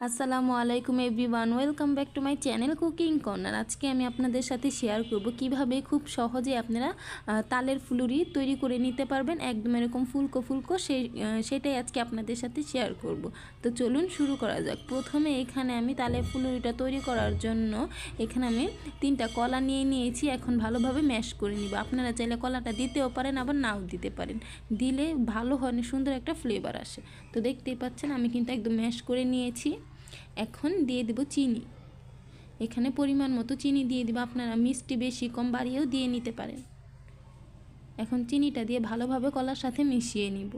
আসসালামু আলাইকুম everyone, welcome back to my channel cooking corner. আজকে আমি আপনাদের সাথে শেয়ার করব কীভাবে খুব সহজে আপনারা তালের ফুলুরি তৈরি করে নিতে পারবেন, একদম এরকম ফুলকো ফুলকো, সেই সেটাই আজকে আপনাদের সাথে শেয়ার করব। তো চলুন শুরু করা যাক। প্রথমে এখানে আমি তালের ফুলুরিটা তৈরি করার জন্য এখানে আমি তিনটা কলা নিয়ে নিয়েছি, এখন ভালোভাবে ম্যাশ করে নিব। আপনারা চাইলে কলাটা দিতেও পারেন, আবার নাও দিতে পারেন। দিলে ভালো হয়, সুন্দর একটা ফ্লেভার আসে। তো দেখতেই পাচ্ছেন, আমি কিন্তু একদম ম্যাশ করে নিয়েছি। এখন দিয়ে দেব চিনি। এখানে পরিমাণ মতো চিনি দিয়ে দেবো, আপনারা মিষ্টি বেশি, কম বাড়িয়েও দিয়ে নিতে পারেন। এখন চিনিটা দিয়ে ভালোভাবে কলার সাথে মিশিয়ে নিব।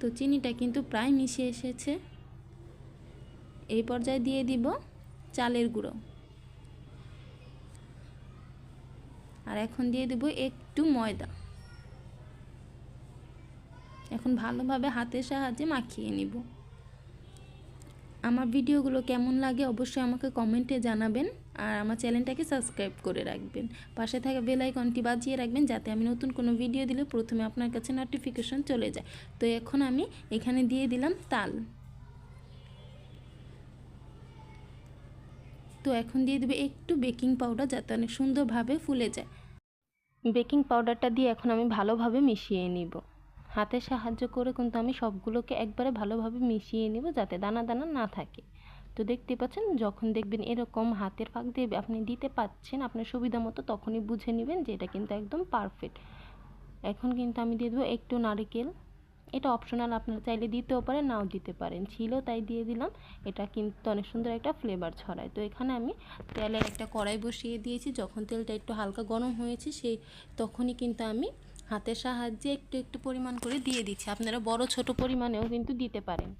তো চিনিটা কিন্তু প্রায় মিশে এসেছে। এই পর্যায়ে দিয়ে দিব চালের গুঁড়ো। আর এখন দিয়ে দেব একটু ময়দা। এখন ভালোভাবে হাতের সাহায্যে মাখিয়ে নিব। আমার ভিডিওগুলো কেমন লাগে অবশ্যই আমাকে কমেন্টে জানাবেন আর আমার চ্যানেলটাকে সাবস্ক্রাইব করে রাখবেন। পাশে থাকা বেল আইকনটি বাজিয়ে রাখবেন যাতে আমি নতুন কোনো ভিডিও দিলে প্রথমে আপনার কাছে নোটিফিকেশন চলে যায়। তো এখন আমি এখানে দিয়ে দিলাম তাল। তো এখন দিয়ে দেবে একটু বেকিং পাউডার যাতে অনেক সুন্দরভাবে ফুলে যায়। বেকিং পাউডারটা দিয়ে এখন আমি ভালোভাবে মিশিয়ে নিব। হাতের সাহায্য করে কিন্তু আমি সবগুলোকে একবারে ভালোভাবে মিশিয়ে নিব যাতে দানা দানা না থাকে। তো দেখতে পাচ্ছেন, যখন দেখবেন এরকম হাতের ফাঁক দিয়ে আপনি দিতে পাচ্ছেন, আপনার সুবিধা মতো তখনই বুঝে নেবেন যে এটা কিন্তু একদম পারফেক্ট এখন কিন্তু আমি দিয়ে দেবো একটু নারিকেল। এটা অপশনাল আপনারা চাইলে দিতেও পারেন, নাও দিতে পারেন। ছিল তাই দিয়ে দিলাম। এটা কিন্তু অনেক সুন্দর একটা ফ্লেভার ছড়ায়। তো এখানে আমি তেলের একটা কড়াই বসিয়ে দিয়েছি। যখন তেলটা একটু হালকা গরম হয়েছে, সেই তখনই কিন্তু আমি হাতের সাহায্যে একটু একটু পরিমাণ করে দিয়ে দিচ্ছি। আপনারা বড় ছোট পরিমাণেও কিন্তু দিতে পারেন।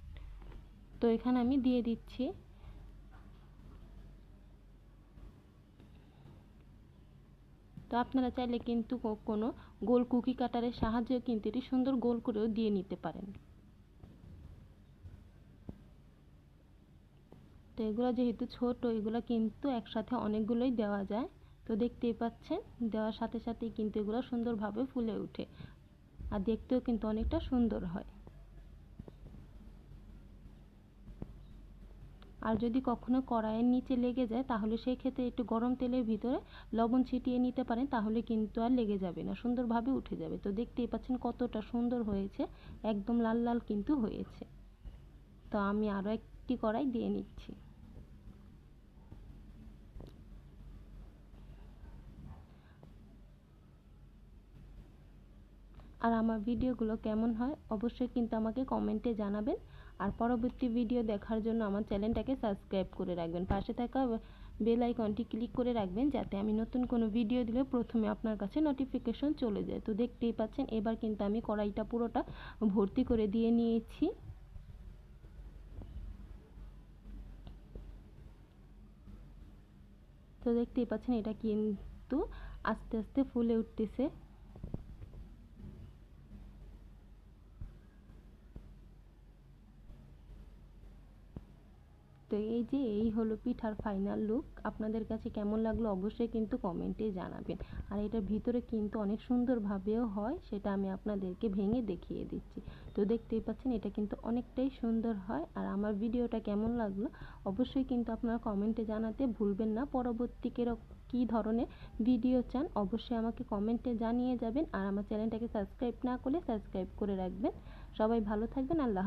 তো এখানে আমি দিয়ে দিচ্ছি। তো আপনারা চাইলে কিন্তু কোনো গোল কুকি কাটারের সাহায্যেও কিন্তু এটি সুন্দর গোল করেও দিয়ে নিতে পারেন। তো এগুলো যেহেতু ছোট, এগুলো কিন্তু একসাথে অনেকগুলোই দেওয়া যায়। তো দেখতেই পাচ্ছেন, দেওয়ার সাথে সাথে কিন্তু এগুলো সুন্দরভাবে ফুলে ওঠে। আর দেখতেও কিন্তু অনেকটা সুন্দর হয়। আর যদি কখনো কড়াইয়ের নিচে লেগে যায়, তাহলে সেই ক্ষেত্রে একটু গরম তেলের ভিতরে লবণ ছিটিয়ে নিতে পারেন, তাহলে কিন্তু আর লেগে যাবে না, সুন্দরভাবে উঠে যাবে। তো দেখতেই পাচ্ছেন কতটা সুন্দর হয়েছে, একদম লাল লাল কিন্তু হয়েছে। তো আমি আরও একটি কড়াই দিয়ে নিচ্ছি। আর আমার ভিডিওগুলো কেমন হয় অবশ্যই কিন্তু আমাকে কমেন্টে জানাবেন। আর পরবর্তী ভিডিও দেখার জন্য আমার চ্যানেলটাকে সাবস্ক্রাইব করে রাখবেন। পাশে থাকা বেল আইকনটি ক্লিক করে রাখবেন যাতে আমি নতুন কোনো ভিডিও দিলে প্রথমে আপনার কাছে নোটিফিকেশন চলে যায়। তো দেখতেই পাচ্ছেন এবার কিন্তু আমি কড়াইটা পুরোটা ভর্তি করে দিয়ে নিয়েছি। তো দেখতেই পাচ্ছেন এটা কিন্তু আস্তে আস্তে ফুলে উঠতেছে। তো এই যে এই হলো পিঠার ফাইনাল লুক আপনাদের কাছে কেমন লাগল অবশ্যই কিন্তু কমেন্টে জানাবেন। আর এটার ভিতরে কিন্তু অনেক সুন্দরভাবেও হয়, সেটা আমি আপনাদেরকে ভেঙে দেখিয়ে দিচ্ছি। তো দেখতেই পাচ্ছেন, এটা কিন্তু অনেকটাই সুন্দর হয়। আর আমার ভিডিওটা কেমন লাগল অবশ্যই কিন্তু আপনারা কমেন্টে জানাতে ভুলবেন না। পরবর্তী কী ধরনের ভিডিও চান, অবশ্যই আমাকে কমেন্টে জানিয়ে যাবেন। আর আমার চ্যানেলটাকে সাবস্ক্রাইব না করলে সাবস্ক্রাইব করে রাখবেন। সবাই ভালো থাকবেন, আল্লাহ